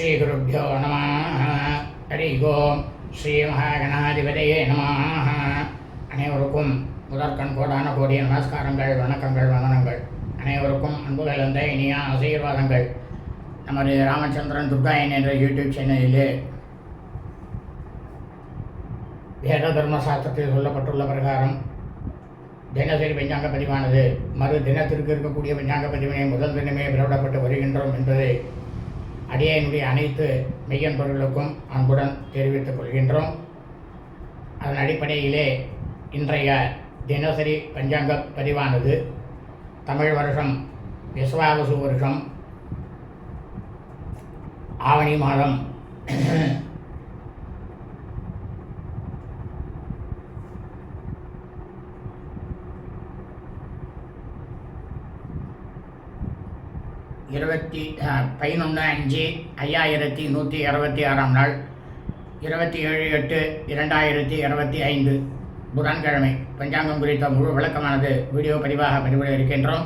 ஸ்ரீகுருப்போ நம ஹரி ஓம் ஸ்ரீ மகாகணாதிபதியே நம அனைவருக்கும் முதற்கண் கோடான கோடிய நமஸ்காரங்கள் வணக்கங்கள் வந்தனங்கள் அனைவருக்கும் அன்புகள் அந்த இனிய ஆசீர்வாதங்கள். நமது ராமச்சந்திரன் துர்காயன் என்ற யூடியூப் சேனலிலே வேத தர்ம சாஸ்திரத்தில் சொல்லப்பட்டுள்ள பிரகாரம் தினசரி பஞ்சாங்க பதிவானது. மறு தினத்திற்கு இருக்கக்கூடிய பஞ்சாங்க பதிவினை முதல் தினமே பிரவிடப்பட்டு வருகின்றோம் என்பதை அடியனுடைய அனைத்து மெய்யன்பர்களுக்கும் அன்புடன் தெரிவித்துக் கொள்கின்றோம். அதன் அடிப்படையிலே இன்றைய தினசரி பஞ்சாங்க பதிவானது. தமிழ் வருஷம் விஸ்வாவசு வருஷம் ஆவணி மாதம். இருபத்தி பதினொன்று அஞ்சு ஐயாயிரத்தி நூற்றி இருபத்தி ஆறாம் நாள் இருபத்தி ஏழு எட்டு இரண்டாயிரத்தி இருபத்தி ஐந்து புதன்கிழமை. பஞ்சாங்கம் குறித்த முழு விளக்கமானது வீடியோ பதிவாக பதிவிட இருக்கின்றோம்.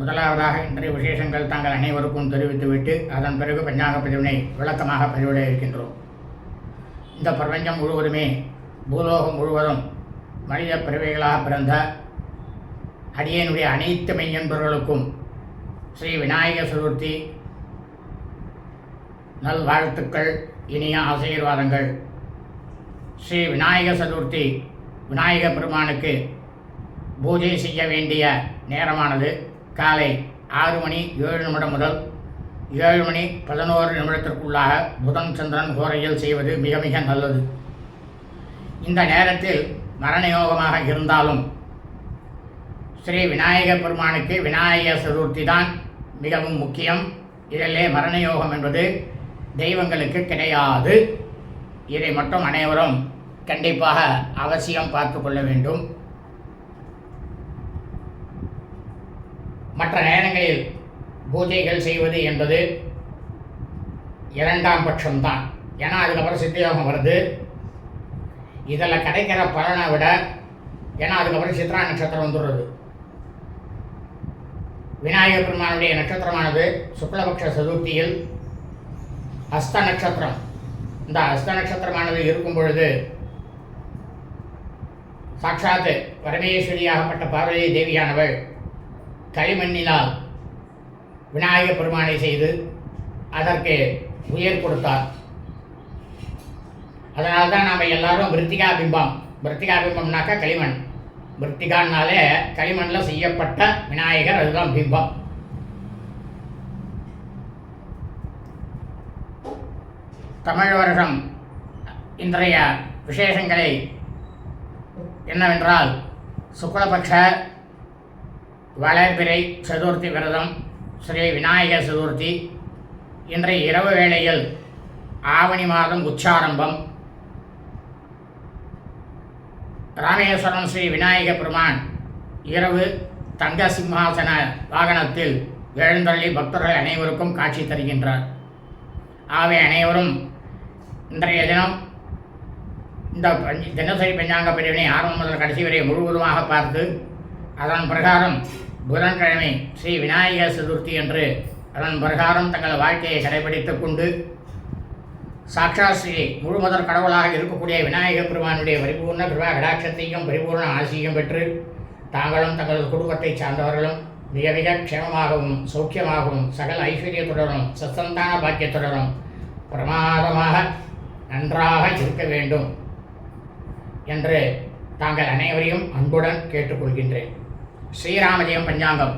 முதலாவதாக இன்றைய விசேஷங்கள் தாங்கள் அனைவருக்கும் தெரிவித்துவிட்டு அதன் பிறகு பஞ்சாங்க பதிவினை விளக்கமாக பதிவிட இருக்கின்றோம். இந்த பிரபஞ்சம் முழுவதுமே பூலோகம் முழுவதும் மனித பிறவைகளாக பிறந்த அடியனுடைய அனைத்து மெய்யன்பர்களுக்கும் ஸ்ரீ விநாயக சதுர்த்தி. நல்வாழ்த்துக்கள் இனிய ஆசீர்வாதங்கள். ஸ்ரீ விநாயக சதுர்த்தி விநாயக பெருமானுக்கு பூஜை செய்ய வேண்டிய நேரமானது. காலை ஆறு மணி ஏழு நிமிடம் முதல் ஏழு மணி பதினோரு நிமிடத்திற்குள்ளாக புதன் சந்திரன் கோரையில் செய்வது மிக மிக நல்லது. இந்த நேரத்தில் மரணயோகமாக இருந்தாலும் ஸ்ரீ விநாயக பெருமானுக்கு விநாயக சதுர்த்தி தான் மிகவும் முக்கியம். இதிலே மரணயோகம் என்பது தெய்வங்களுக்கு கிடையாது. இதை மட்டும் அனைவரும் கண்டிப்பாக அவசியம் பார்த்து கொள்ள வேண்டும். மற்ற நேரங்களில் பூஜைகள் செய்வது என்பது இரண்டாம் பட்சம்தான். ஏன்னா அதுக்கப்புறம் சித்தயோகம் வருது. இதில் கிடைக்கிற பலனை விட ஏன்னா அதுக்கப்புறம் சித்ரா நட்சத்திரம் வந்துடுறது. விநாயக பெருமானுடைய நட்சத்திரமானது சுக்லபக்ஷ சதுர்த்தியில் அஸ்த நட்சத்திரம். இந்த அஸ்த நட்சத்திரமானது இருக்கும் பொழுது சாட்சாத்து பரமேஸ்வரியாகப்பட்ட பார்வதி தேவியானவள் களிமண்ணினால் விநாயக பெருமானை செய்து அதற்கு உயர் கொடுத்தார். அதனால்தான் நாம் எல்லாரும் விருத்திகா பிம்பம். விருத்திகா பிம்பம்னாக்கா களிமண். விருத்திகான்னாலே களிமண்ணில் செய்யப்பட்ட விநாயகர் அதுதான் பிம்பம். தமிழ் வருஷம் இன்றைய விசேஷங்களை என்னவென்றால் சுக்லபக்ஷ வளர்பிறை சதுர்த்தி விரதம் ஸ்ரீ விநாயகர் சதுர்த்தி இன்றைய இரவு வேளையில் ஆவணி மாதம் உச்சாரம்பம். ராமேஸ்வரம் ஸ்ரீ விநாயக பெருமான். இரவு தங்க சிம்ஹாசன வாகனத்தில் எழுந்தள்ளி பக்தர்கள் அனைவருக்கும் காட்சி தருகின்றார். ஆகவே அனைவரும் இன்றைய தினம் இந்த தினசரி பஞ்சாங்க பிரிவினை ஆரம்பம் முதல் கடைசி வரை முழுவதுமாக பார்த்து அதன் பிரகாரம் புதன்கிழமை ஸ்ரீ விநாயக சதுர்த்தி என்று அதன் பிரகாரம் தங்கள் வாழ்க்கையை கடைபிடித்துக் கொண்டு சாட்சா ஸ்ரீ முழுமதர் கடவுளாக இருக்கக்கூடிய விநாயக பெருமானுடைய பரிபூர்ண கிருபா கடாட்சத்தையும் பரிபூர்ண ஆசியும் பெற்று தாங்களும் தங்களது குடும்பத்தை சார்ந்தவர்களும் மிக மிக க்ஷேமமாகவும் சௌக்கியமாகவும் சகல ஐஸ்வர்யத்துடனும் சத்தந்தான பாக்கியத்துடனும் பிரமாதமாக நன்றாக இருக்க வேண்டும் என்று தாங்கள் அனைவரையும் அன்புடன் கேட்டுக்கொள்கின்றேன். ஸ்ரீராமஜெயம் பஞ்சாங்கம்.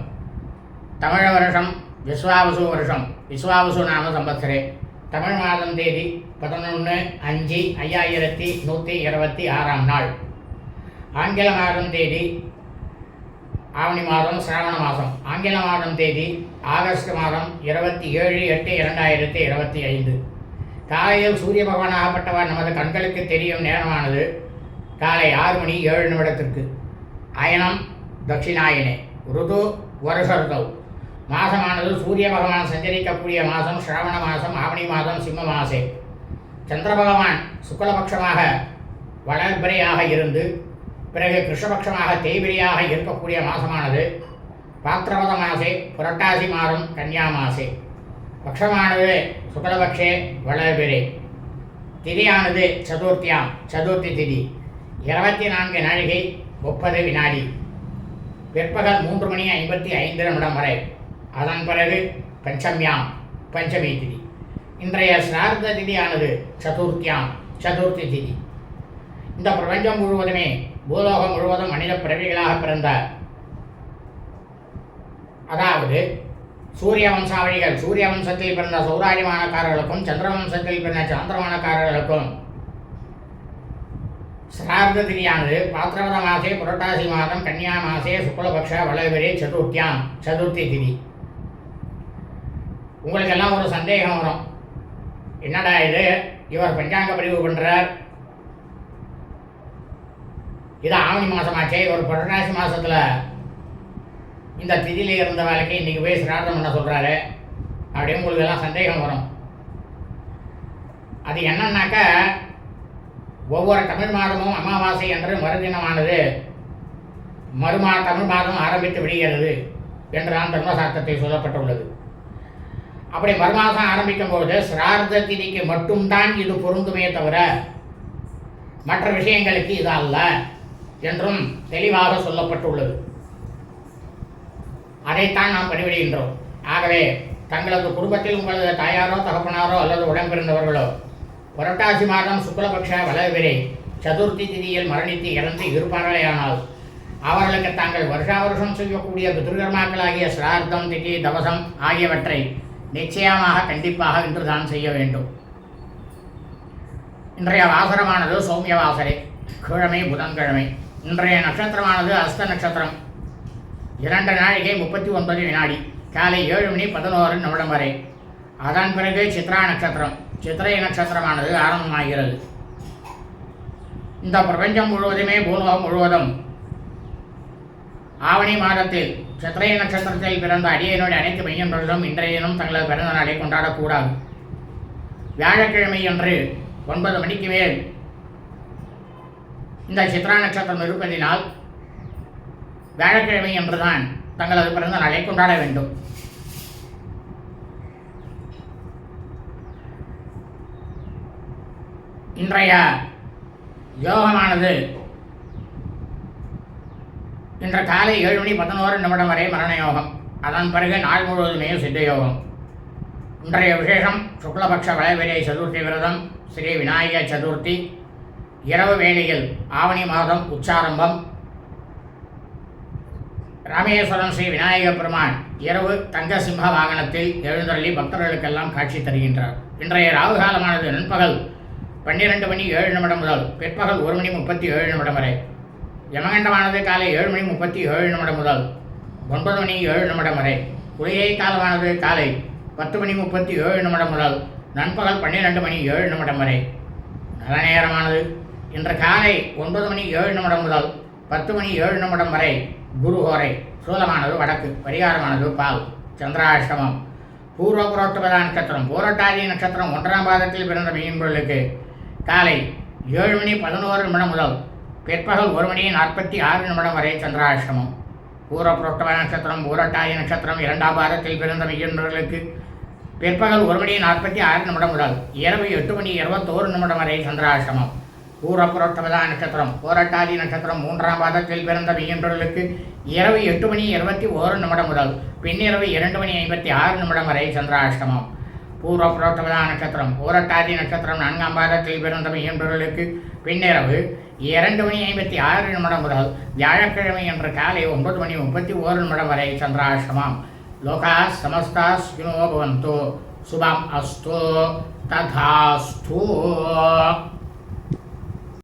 தமிழ வருஷம் விஸ்வாவசு வருஷம் விஸ்வாவசு நாம சம்பத்சரே. தமிழ் மாதம் தேதி பதினொன்று அஞ்சு ஐயாயிரத்தி நூற்றி இருபத்தி ஆறாம் நாள். ஆங்கில மாதம் தேதி ஆவணி மாதம் சிராவண மாதம். ஆங்கில மாதம் தேதி ஆகஸ்ட் மாதம் இருபத்தி ஏழு எட்டு இரண்டாயிரத்தி இருபத்தி ஐந்து. காலையில் சூரிய பகவான் ஆகப்பட்டவர் நமது கண்களுக்கு தெரியும் நேரமானது காலை ஆறு மணி ஏழு நிமிடத்திற்கு. அயனம் தட்சிணாயனே ருது வருஷ ருதவ். மாதமானது சூரிய பகவான் சஞ்சரிக்கக்கூடிய மாதம் ஸ்ராவண மாதம் ஆவணி மாதம் சிம்ம மாசே சந்திர பகவான் சுக்லபக்ஷமாக வளர்பிரையாக இருந்து பிறகு கிருஷ்ணபக்ஷமாக தேய்பிரியாக இருக்கக்கூடிய மாதமானது பாத்திரவத மாசே புரட்டாசி மாதம் கன்னியா மாசே. பக்ஷமானது சுக்லபக்ஷே வளர்பிரை திதியானது சதுர்த்தியாம் சதுர்த்தி திதி. இருபத்தி நான்கு நாழிகை முப்பது வினாடி. பிற்பகல் மூன்று மணி ஐம்பத்தி ஐந்து நிமிடம் வரை. அதன் பிறகு பஞ்சமியாம் பஞ்சமி திதி. இன்றைய சிரார்த்த திதியானது சதுர்த்தியாம் சதுர்த்தி திதி. இந்த பிரபஞ்சம் முழுவதுமே பூலோகம் முழுவதும் மனித பிறவிகளாக பிறந்த அதாவது சூரிய வம்சாவளிகள் சூரிய வம்சத்தில் பிறந்த சௌராஜமானக்காரர்களுக்கும் சந்திர வம்சத்தில் பிறந்த சாந்திரமானக்காரர்களுக்கும் சிரார்த்த திதியானது பாத்திரவத மாசே புரட்டாசி மாதம் கன்னியா மாசே சுக்லபக்ஷ வளவிரே சதுர்த்தியாம் சதுர்த்தி திதி. உங்களுக்கெல்லாம் ஒரு சந்தேகம் வரும். என்னடா இது? இவர் பஞ்சாங்க பதிவு பண்ணுறார் இது ஆவணி மாதமாச்சே இவர் புரட்டாசி மாதத்தில் இந்த திதியில் இருந்த வேலைக்கு இன்றைக்கி போய் சிராதம் பண்ண சொல்கிறாரு அப்படின்னு உங்களுக்கு எல்லாம் சந்தேகம் வரும். அது என்னன்னாக்க ஒவ்வொரு தமிழ் மாதமும் அமாவாசை என்று மறுதினமானது. மறுமா தமிழ் மாதம் ஆரம்பித்து விடுகிறது என்றுதான் தர்மசாஸ்திரத்தில் சொல்லப்பட்டுள்ளது. அப்படி மறுமாதம் ஆரம்பிக்கும் பொழுது சிரார்த்த திதிக்கு மட்டும்தான் இது பொருந்துமே தவிர மற்ற விஷயங்களுக்கு இது அல்ல என்றும் தெளிவாக சொல்லப்பட்டுள்ளது. அதைத்தான் நாம் பணிவிடுகின்றோம் ஆகவே தங்களது குடும்பத்தில் உங்களது தாயாரோ தகப்பனாரோ அல்லது உடன்பிறந்தவர்களோ புரட்டாசி மாதம் சுக்லபக்ஷ வளர்விரை சதுர்த்தி திதியில் மரணித்து இறந்து இருப்பார்களேயானால் அவர்களுக்கு தாங்கள் வருஷா வருஷம் செய்யக்கூடிய பித்ருகர்மாக்களாகிய சிரார்த்தம் திதி தவசம் ஆகியவற்றை நிச்சயமாக கண்டிப்பாக இன்றுதான் செய்ய வேண்டும். இன்றைய வாசரமானது சௌமிய வாசரே கிழமை புதன்கிழமை. இன்றைய நட்சத்திரமானது அஸ்த நட்சத்திரம். இரண்டு நாழிகை முப்பத்தி ஒன்பது வினாடி. காலை ஏழு மணி பதினோரு நிமிடம் வரை. அதன் பிறகு சித்ரா நட்சத்திரம். சித்திரை நட்சத்திரமானது ஆரம்பமாகிறது. இந்த பிரபஞ்சம் முழுவதுமே பூலோகம் முழுவதும் ஆவணி மாதத்தில் சித்திரை நட்சத்திரத்தில் பிறந்த அடியனுடைய அனைத்து மையன்களிலும் இன்றைய தினம் தங்களது பிறந்த நாளை கொண்டாடக்கூடாது. வியாழக்கிழமை அன்று ஒன்பது மணிக்கு மேல் இந்த சித்ரா நட்சத்திரம் இருப்பதினால் வியாழக்கிழமை என்றுதான் தங்களது பிறந்த நாளை கொண்டாட வேண்டும். இன்றைய யோகமானது இன்று காலை ஏழு மணி பதினோரு நிமிடம் வரை மரண யோகம் அதன் பிறகு நாள் முழுவதுமே சித்த யோகம் இன்றைய விசேஷம் சுக்லபக்ஷ வளவிரை சதுர்த்தி விரதம் ஸ்ரீ விநாயக சதுர்த்தி. இரவு வேளையில் ஆவணி மாதம் உச்சாரம்பம். ராமேஸ்வரம் ஸ்ரீ விநாயக பெருமான் இரவு தங்க சிம்ம வாகனத்தில் எழுந்தருளி பக்தர்களுக்கெல்லாம் காட்சி தருகின்றார். இன்றைய ராகு காலமானது நண்பகல் பன்னிரண்டு மணி ஏழு நிமிடம் முதல் பிற்பகல் ஒரு மணி முப்பத்தி ஏழு நிமிடம் வரை. யமகண்டமானது காலை ஏழு மணி முப்பத்தி ஏழு நிமிடம் முதல் ஒன்பது மணி ஏழு நிமிடம் வரை. குளிகை காலமானது காலை பத்து மணி முப்பத்தி ஏழு நிமிடம் முதல் நண்பகல் பன்னிரெண்டு மணி ஏழு நிமிடம் வரை. நல்ல நேரமானது இன்று காலை ஒன்பது மணி ஏழு நிமிடம் முதல் பத்து மணி ஏழு நிமிடம் வரை குருஹோரை சூலமானது வடக்கு பரிகாரமானது பால் சந்திராஷ்டமம். பூர்வ புரோட்டபதா நட்சத்திரம் பூரட்டாதி நட்சத்திரம் ஒன்றாம் பாதத்தில் பிறந்த மீன்பொருளுக்கு காலை ஏழு மணி பதினோரு நிமிடம் முதல் பிற்பகல் ஒரு மணி நாற்பத்தி ஆறு நிமிடம் வரை சந்திராஷ்டமம். பூர்வ நட்சத்திரம் பூரட்டாதி நட்சத்திரம் இரண்டாம் பாதத்தில் பிறந்த மீன்பொருளுக்கு பிற்பகல் ஒரு மணி நாற்பத்தி ஆறு நிமிடம் முதல் இரவு எட்டு மணி இருபத்தோரு நிமிடம் வரை சந்திராஷ்டமம். பூரப்புரோட்டமதா நட்சத்திரம் ஓரட்டாதி நட்சத்திரம் மூன்றாம் பாதத்தில் பிறந்த மெய்யன்றர்களுக்கு இரவு எட்டு மணி இருபத்தி ஓரு நிமிடம் முதல் பின்னிரவு இரண்டு மணி ஐம்பத்தி ஆறு நிமிடம் வரை சந்திராஷ்டமம். பூர்வ புரோட்டமதா நட்சத்திரம். பூரட்டாதி நட்சத்திரம் நான்காம் பாதத்தில் பிறந்த என்பவர்களுக்கு பின்னிரவு. இரண்டு மணி ஐம்பத்தி ஆறு நிமிடம் முதல் வியாழக்கிழமை என்ற காலை ஒன்பது மணி முப்பத்தி ஓரு நிமிடம் வரை சந்திராசிரமம் லோகா சமஸ்தா சுகினோ பவந்தோ. சுபம் அஸ்தோ. ததாஸ்து.